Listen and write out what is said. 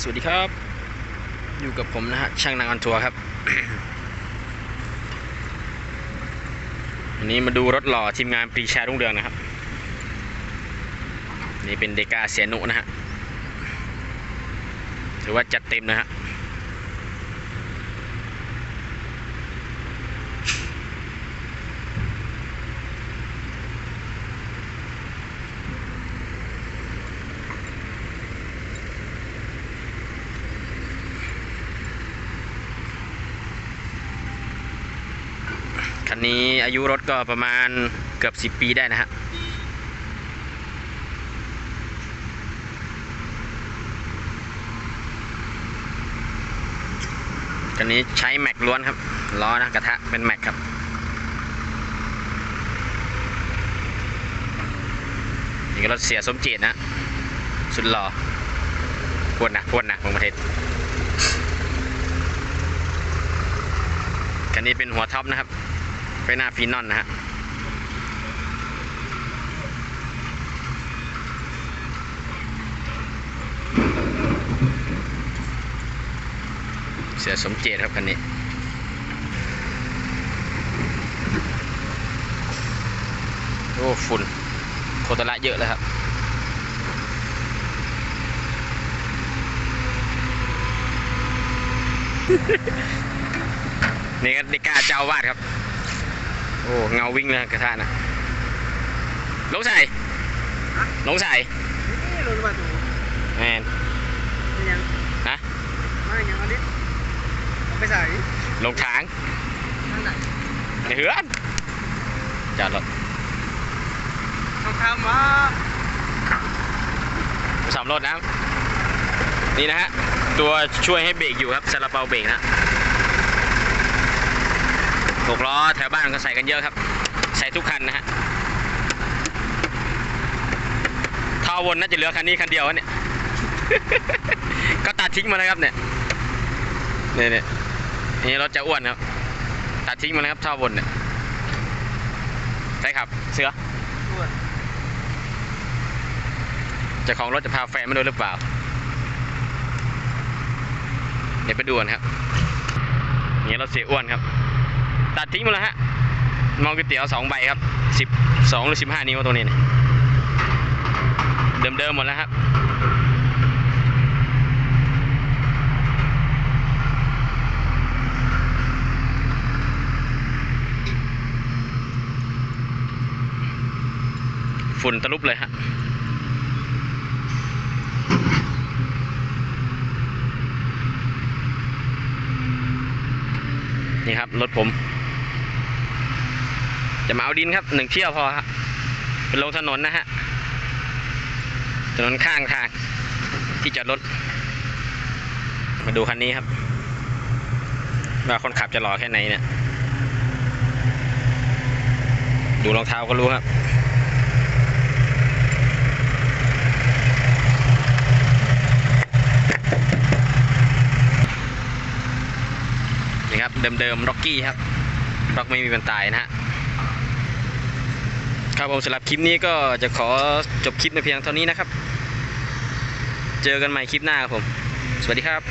สวัสดีครับ อยู่กับผมนะฮะช่างนางออนทัวร์ครับ วันนี้มาดูรถหล่อทีมงานปรีชารุ่งเรืองนะครับ นี่เป็นเดกาเสียนุนะฮะถือว่าจัดเต็มนะฮะ นี้อายุรถก็ประมาณเกือบ 10 ปีได้นะฮะคันนี้ใช้แม็กล้วนครับ ล้อนะกระทะเป็นแม็กครับนี่ก็รถเสียสมจิตนะ สุดหล่อพวนนะพวนนะของประเทศคันนี้เป็นหัวท็อปนะครับ ไฟหน้าฟีนอนนะฮะเสียสมเจตครับคันนี้โอ้ฝุ่นโคตรละเยอะเลยครับนี่ก็ด็กาเจ้าวาดครับ โอ้เงาวิ่งเลยกระทะนะลงใส่ลงใส่นี่รถมาถูกแมนเป็นยังนะมาอย่างเอาดิเอาไปใส่ลงทางทางไหนในเหือนจอดรถทางคำว่าสามรถนะนี่นะฮะตัวช่วยให้เบรกอยู่ครับซาลาเปาเบรกนะ หกล้อแถวบ้านก็ใส่กันเยอะครับ ใส่ทุกคันนะฮะท่อวนน่าจะเหลือคันนี้คันเดียวอะเนี่ย ก็ตัดทิ้งมาแล้วครับเนี่ยเนี่ยเนี่ยนี่รถจะอ้วนครับ ตัดทิ้งมาแล้วครับท่อวนเนี่ยใช่ครับ เสือตัวเจ้าของรถจะพาแฟนมาด้วยหรือเปล่า เดี๋ยวไปดูกันครับ นี่รถเสียอ้วนครับ ตัดทิ้งหมาแล้วฮะมองก๋วยเตี๋ยวสองใบครับสิบสองหรือสิบห้านิ้วตัวนี้เนี่ยเดิมๆหมดแล้วครับฝุ่นตะลุบเลยฮะนี่ครับรถผม จะมาเอาดินครับหนึ่งเที่ยวพอครับเป็นลงถนนนะฮะถนนข้างทางที่จอดรถ มาดูคันนี้ครับ ว่าคนขับจะหล่อแค่ไหนเนี่ย ดูรองเท้าก็รู้ครับนี่ครับ เดิมๆร็อกกี้ครับร็อกไม่มีวันตายนะฮะ ครับผมสำหรับคลิปนี้ก็จะขอจบคลิปในเพียงเท่านี้นะครับ เจอกันใหม่คลิปหน้าครับผม สวัสดีครับ